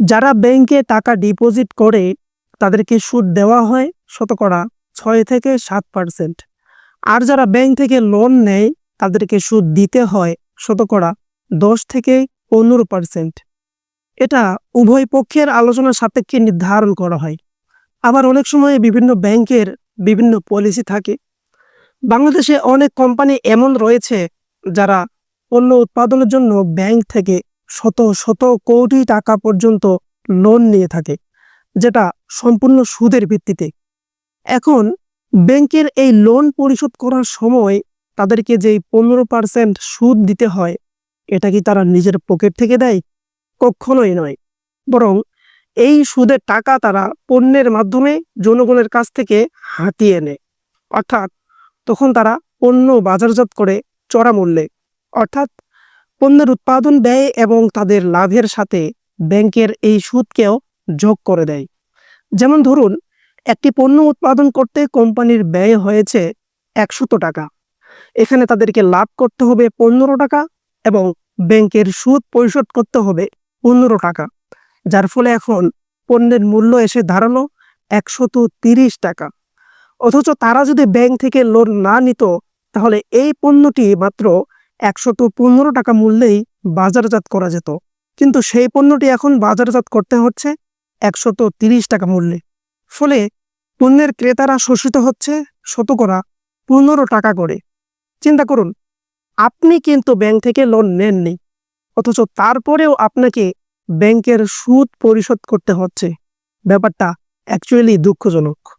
যারা ব্যাংকে টাকা ডিপোজিট করে, তাদেরকে সুদ দেওয়া হয় শতকরা ছয় থেকে সাত পার্সেন্ট। আর যারা ব্যাংক থেকে লোন নেয়, তাদেরকে সুদ দিতে হয় শতকরা দশ থেকে পনেরো পার্সেন্ট। এটা উভয় পক্ষের আলোচনার সাপেক্ষে নির্ধারণ করা হয়। আবার অনেক সময় বিভিন্ন ব্যাংকের বিভিন্ন পলিসি থাকে। বাংলাদেশে অনেক কোম্পানি এমন রয়েছে যারা পণ্য উৎপাদনের জন্য ব্যাংক থেকে শত শত কোটি টাকা পর্যন্ত লোন নিয়ে থাকে, যেটা সম্পূর্ণ সুদের ভিত্তিতে। এখন ব্যাংকের এই লোন পরিশোধ করার সময় তাদেরকে যেই পনেরো পার্সেন্ট সুদ দিতে হয়, এটা কি তারা নিজের পকেট থেকে দেয়? কখনোই নয়। বরং এই সুদের টাকা তারা পণ্যের মাধ্যমে জনগণের কাছ থেকে হাতিয়ে নেয়। অর্থাৎ তখন তারা পণ্য বাজারজাত করে চড়া মূল্যে। অর্থাৎ পণ্যের উৎপাদন ব্যয় এবং তাদের লাভের সাথে ব্যাংকের এই সুদকেও যোগ করে দেয়। যেমন ধরুন, একটি পণ্য উৎপাদন করতে কোম্পানির ব্যয় হয়েছে একশত টাকা। এখানে তাদেরকে লাভ করতে হবে পনেরো টাকা এবং ব্যাংকের সুদ পরিশোধ করতে হবে পনেরো টাকা, যার ফলে এখন পণ্যের মূল্য এসে দাঁড়াল একশত তিরিশ টাকা। অথচ তারা যদি ব্যাংক থেকে লোন না নিত, তাহলে এই পণ্যটি মাত্র একশত পনেরো টাকা মূল্যেই বাজারজাত করা যেত। কিন্তু সেই পণ্যটি এখন বাজারজাত করতে হচ্ছে একশত তিরিশ টাকা মূল্যে। ফলে পণ্যের ক্রেতারা শোষিত হচ্ছে শতকরা পনেরো টাকা করে। চিন্তা করুন, আপনি কিন্তু ব্যাংক থেকে লোন নেননি, অথচ তারপরেও আপনাকে ব্যাংকের সুদ পরিশোধ করতে হচ্ছে। ব্যাপারটা অ্যাকচুয়ালি দুঃখজনক।